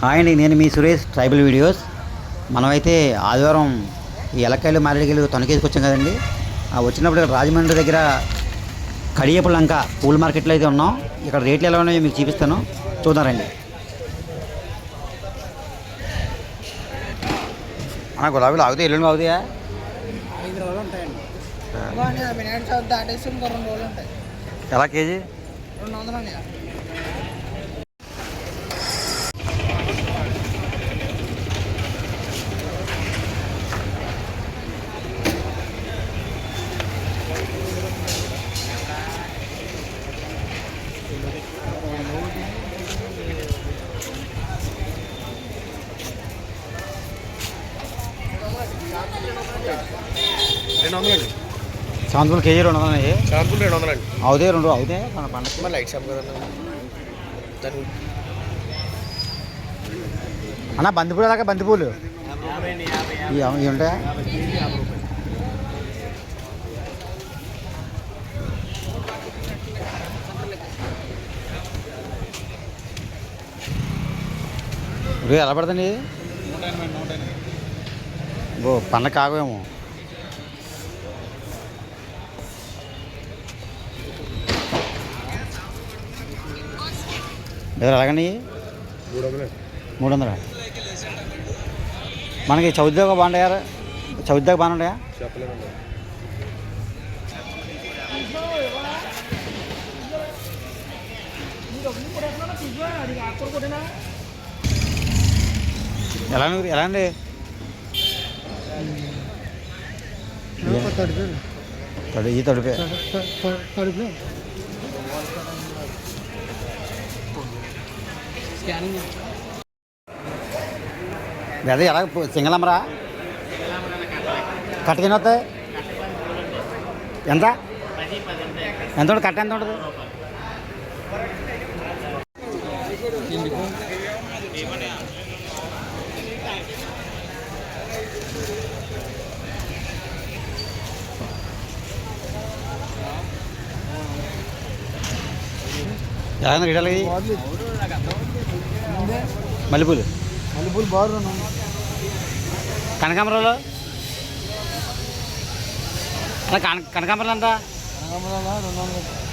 Hi అండి నేను మీ Suresh tribal videos. మనమైతే ఆదివారం ఈ ఎలక్కాయలు మారేడుకాయలు తొనకేసుకు వచ్చాం కదండి. ఆ వచ్చినప్పుడు ఇక్కడ రాజమండ్రి దగ్గర కడియపు లంక పూల మార్కెట్లో అయితే ఉన్నాం. ఇక్కడ రేట్లు ఎలా ఉన్నాయో మీకు చూపిస్తాను. చూద్దాం రండి. అన్న గులాబీలు ఆగుతాయి ఎల్లుండి ఆగుతాయా? ఐదు రోజులు ఉంటాయండి. ఎలా కేజీ? రెండు వందలు రెండు వందలండి కేజీ రెండు వందలు ఉన్నాయి షాంపూలు రెండు వందలండి అవుతాయి రెండు అవుతాయి మన పండగ మరి లైట్ షాప్ కదా దాని అన్న బంతిపూలు అలాగే బంతిపూలు. ఇవి ఇవి ఉంటాయా? ఎలా పడుతుంది ఓ పండగ కాగేమో ఎవరు ఎలాగండి మూడు వందలు వందల మనకి చౌద్ దాకా బాగుంటాయా చౌద్ బాగుంటాయా ఎలా ఎలా అండి తడి ఈ తడిపే. స్కానింగ్ అదే ఎలా సింగల్ అమ్మరా కట్టకిన వస్తాయి ఎంత? ఎంత కట్ట ఎంత ఉంటుంది ఎలా ఉంది రీటల్ ఇది మల్లెపూలు మల్లెపూలు బాగున్నాను కనకాంబరాలు అలా కన కనకాంబరాలు ఎంత కనకాంబరాలు రెండు వందలు